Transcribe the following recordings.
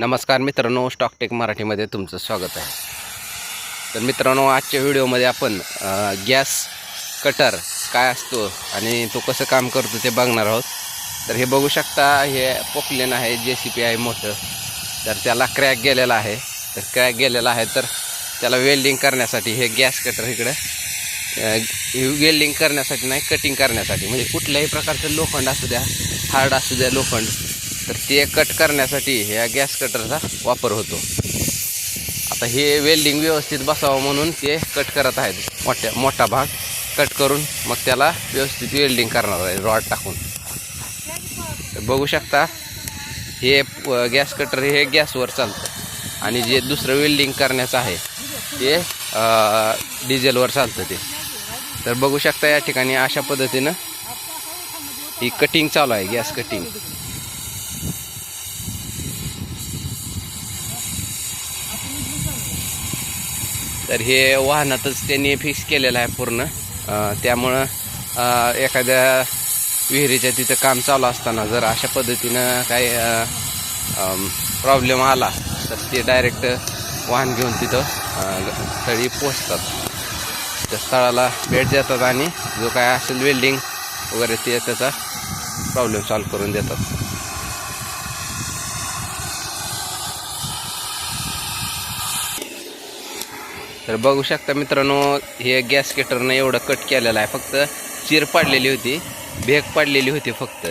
नमस्कार मित्रांनो स्टॉकटेक मराठीमध्ये तुमचं स्वागत आहे. तर मित्रांनो आजच्या व्हिडिओमध्ये आपण गॅस कटर काय असतो आणि तो कसं काम करतो ते बघणार आहोत. तर हे बघू शकता हे पोकलेन आहे जे सी पी आहे मोठं तर त्याला क्रॅक गेलेला आहे. तर क्रॅक गेलेला आहे तर त्याला वेल्डिंग करण्यासाठी हे गॅस कटर इकडं वेल्डिंग करण्यासाठी नाही कटिंग करण्यासाठी. म्हणजे कुठल्याही प्रकारचं लोखंड असू द्या हार्ड असू द्या लोखंड. तर ते कट करण्यासाठी ह्या गॅस कटरचा वापर होतो. आता हे वेल्डिंग व्यवस्थित बसावं म्हणून ते कट करत आहेत. मोठ्या मोठा भाग कट करून मग त्याला व्यवस्थित वेल्डिंग करणार आहे रॉड टाकून. तर बघू शकता हे गॅस कटर हे गॅसवर चालतं. आणि जे दुसरं वेल्डिंग करण्याचं आहे ते डिझेलवर चालतं ते. तर बघू शकता या ठिकाणी अशा पद्धतीनं ही कटिंग चालू आहे गॅस कटिंग तर हे वाहनातच त्यांनी फिक्स केलेलं आहे पूर्ण. त्यामुळं एखाद्या विहिरीच्या तिथं काम चालू असताना जर अशा पद्धतीनं काही प्रॉब्लेम आला तर ते डायरेक्ट वाहन घेऊन तिथं स्थळी पोचतात त्या स्थळाला भेट देतात आणि जो काय असेल वेल्डिंग वगैरे ते त्याचा प्रॉब्लेम सॉल्व करून देतात. तर बघू शकता मित्रांनो हे गॅस केटरनं एवढं कट केलेलं आहे. फक्त चिर पाडलेली होती भेग पाडलेली होती फक्त.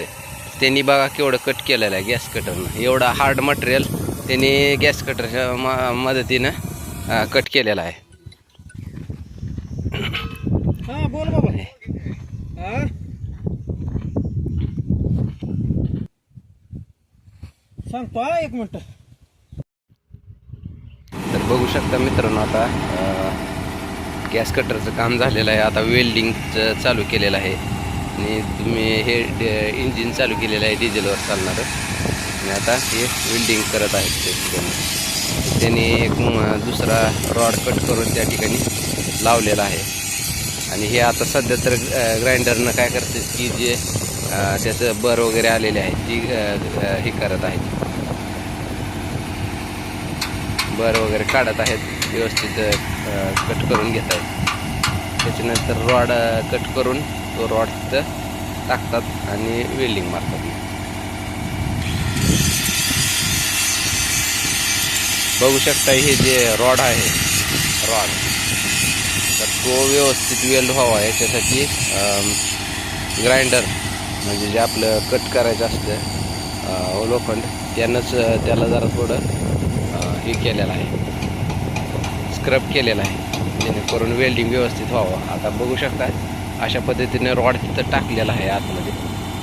त्यांनी बघा केवढं कट केलेलं आहे गॅस कटरनं एवढं हार्ड मटेरियल त्यांनी गॅस कटरच्या म मदतीनं कट केलेलं आहे. बोल बाबा. सांगतो एक मिनटं. बघू शकता मित्रांनो आता गॅस कटरचं काम झालेलं आहे. आता वेल्डिंगचं चालू केलेलं आहे. आणि तुम्ही हे इंजिन चालू केलेलं आहे डिझेलवर चालणारं. आणि आता हे वेल्डिंग करत आहेत ते ठिकाणी. त्यांनी एक दुसरा रॉड कट करून त्या ठिकाणी लावलेला आहे. आणि हे आता सध्या तर ग्राइंडरनं काय करते की जे त्याचं बर वगैरे आलेले आहेत ती हे करत आहेत. बर वगैरे काढत आहेत व्यवस्थित कट करून घेत आहेत. त्याच्यानंतर रॉड कट करून तो रॉड तिथं टाकतात आणि वेल्डिंग मारतात. बघू शकता हे जे रॉड आहे रॉड तर तो व्यवस्थित वेल्ड व्हावा. याच्यासाठी ग्राइंडर म्हणजे जे आपलं कट करायचं असतं लोखंड त्यानंच त्याला जरा थोडं हे केलेलं आहे. स्क्रब केलेला आहे. जेणेकरून वेल्डिंग व्यवस्थित व्हावं. आता बघू शकता अशा पद्धतीने रॉड तिथं टाकलेला आहे आतमध्ये.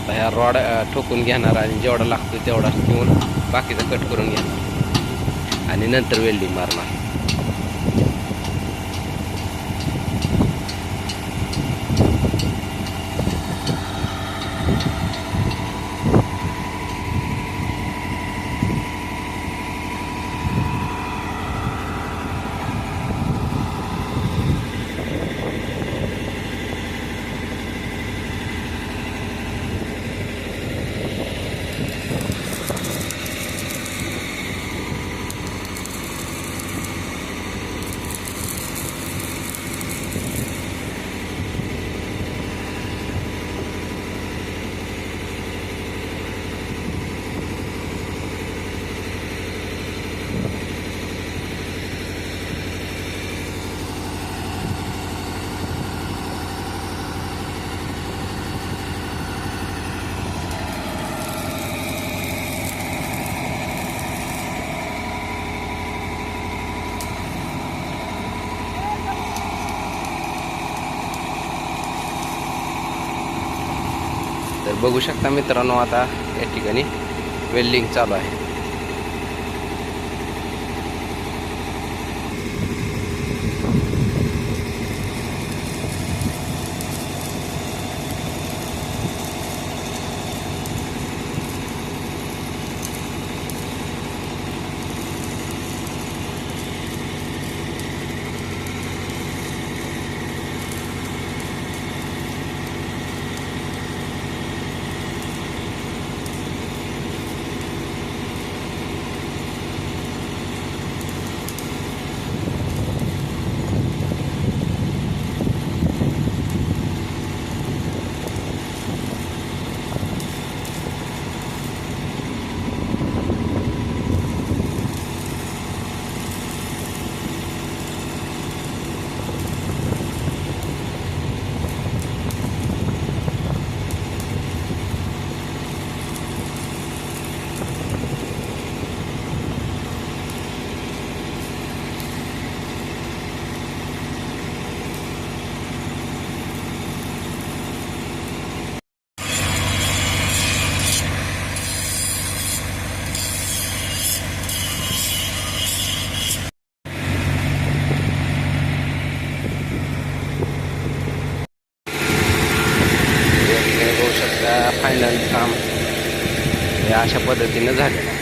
तर ह्या रॉड ठोकून घेणार आणि जेवढा लागतो तेवढा घेऊन बाकीचा कट करून घेणार. आणि नंतर वेल्डिंग मारणार. तर बघू शकता मित्रांनो आता या ठिकाणी वेल्डिंग चालू आहे. फायनल काम हे अशा पद्धतीनं झालेलं आहे.